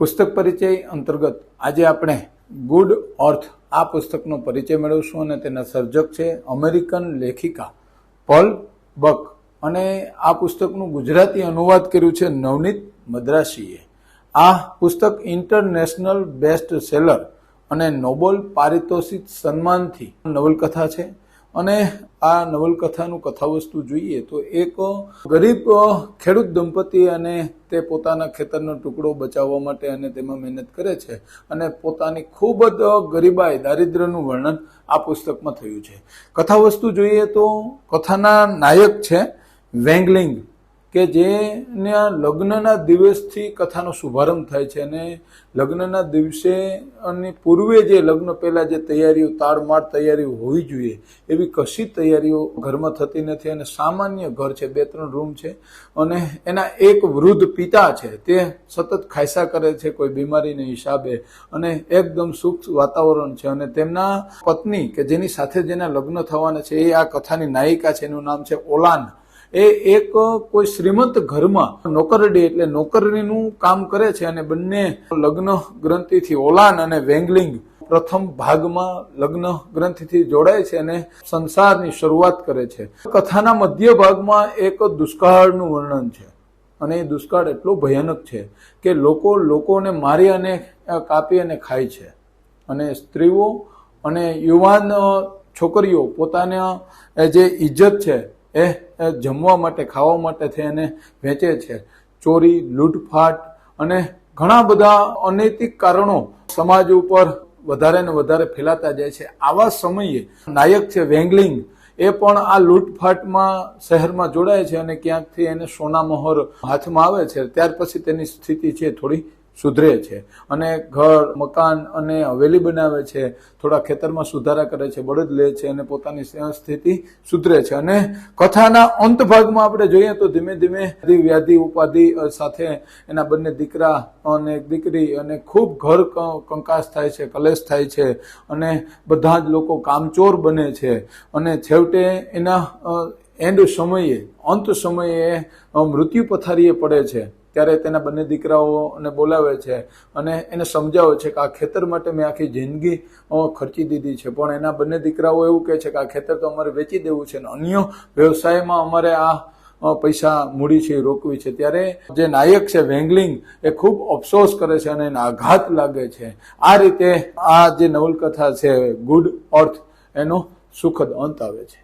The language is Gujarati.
પુસ્તક પરિચય અંતર્ગત આજે આપણે ગુડ અર્થ આ પુસ્તકનો પરિચય મેળવશું અને તેના સર્જક છે અમેરિકન લેખિકા પલ બક અને આ પુસ્તકનું ગુજરાતી અનુવાદ કર્યું છે નવનીત મદ્રાસીએ આ પુસ્તક ઇન્ટરનેશનલ બેસ્ટ સેલર અને નોબલ પારિતોષિક સન્માનથી નવલકથા છે. અને આ નવલકથાનું કથાવસ્તુ જોઈએ તો એક ગરીબ ખેડૂત દંપતી અને તે પોતાના ખેતરનો ટુકડો બચાવવા માટે અને તેમાં મહેનત કરે છે અને પોતાની ખૂબ જ ગરીબાઈ દારિદ્ર્યનું વર્ણન આ પુસ્તકમાં થયું છે. કથાવસ્તુ જોઈએ તો કથાના નાયક છે વેંગલિંગ. કે જેના લગ્નના દિવસથી કથાનો શુભારંભ થાય છે અને લગ્નના દિવસે અને પૂર્વે જે લગ્ન પહેલાં જે તૈયારીઓ, તાળમાળ તૈયારીઓ હોવી જોઈએ, એવી કશી તૈયારીઓ ઘરમાં થતી નથી અને સામાન્ય ઘર છે, બે ત્રણ રૂમ છે અને એના એક વૃદ્ધ પિતા છે, તે સતત ખાયસા કરે છે, કોઈ બીમારીને હિસાબે અને એકદમ સુખ વાતાવરણ છે અને તેમના પત્ની કે જેની સાથે જેના લગ્ન થવાના છે, એ આ કથાની નાયિકા છે, એનું નામ છે ઓલાન. એ એક કોઈ શ્રીમંત ઘરમાં નોકરડી એટલે નોકરીનું કામ કરે છે અને બંને લગ્ન ગ્રંથિથી ઓલાન અને વેંગલિંગ પ્રથમ ભાગમાં લગ્ન ગ્રંથિથી જોડાય છે અને સંસારની શરૂઆત કરે છે. કથાના મધ્ય ભાગમાં એક દુષ્કાળનું વર્ણન છે અને એ દુષ્કાળ એટલો ભયાનક છે કે લોકો લોકોને મારી અને કાપી અને ખાય છે અને સ્ત્રીઓ અને યુવાન છોકરીઓ પોતાના જે ઇજ્જત છે એ જમવા માટે, ખાવા માટે થઈ અને વેચે છે. ચોરી, લૂંટફાટ અને ઘણા બધા અનૈતિક કારણો સમાજ ઉપર વધારે ને વધારે ફેલાતા જાય છે. આવા સમયે નાયક છે વેંગલિંગ, એ પણ આ લૂંટફાટમાં શહેરમાં જોડાય છે અને ક્યાંકથી એને સોના મહોર હાથમાં આવે છે. ત્યાર પછી તેની સ્થિતિ છે થોડી સુધરે છે. અને ઘર, મકાન અને હવેલી બનાવે છે. થોડા ખેતરમાં સુધારા કરે છે, બળદ લે છે અને પોતાની સ્થિતિ સુધરે છે. અને કથાના અંત ભાગમાં આપણે જોઈએ તો ધીમે ધીમે વ્યાધિ, ઉપાધિ સાથે એના બંને દીકરા અને દીકરી અને ખૂબ ઘર કંકાસ થાય છે, કલેશ થાય છે અને બધા જ લોકો કામચોર બને છે. અને છેવટે એના એન્ડ સમયે, અંત સમયે મૃત્યુ પથારીએ પડે છે. ત્યારે તેના બંને દીકરાઓને બોલાવે છે અને એને સમજાવે છે કે આ ખેતર માટે મેં આખી જિંદગી ખર્ચી દીધી છે. પણ એના બંને દીકરાઓ એવું કહે છે કે આ ખેતર તો અમારે વેચી દેવું છે અને અન્ય વ્યવસાયમાં અમારે આ પૈસા મૂડી છે, રોકવી છે. ત્યારે જે નાયક છે, વેંગલિંગ, એ ખૂબ અફસોસ કરે છે અને એને આઘાત લાગે છે. આ રીતે આ જે નવલકથા છે, ગુડ અર્થ, એનો સુખદ અંત આવે છે.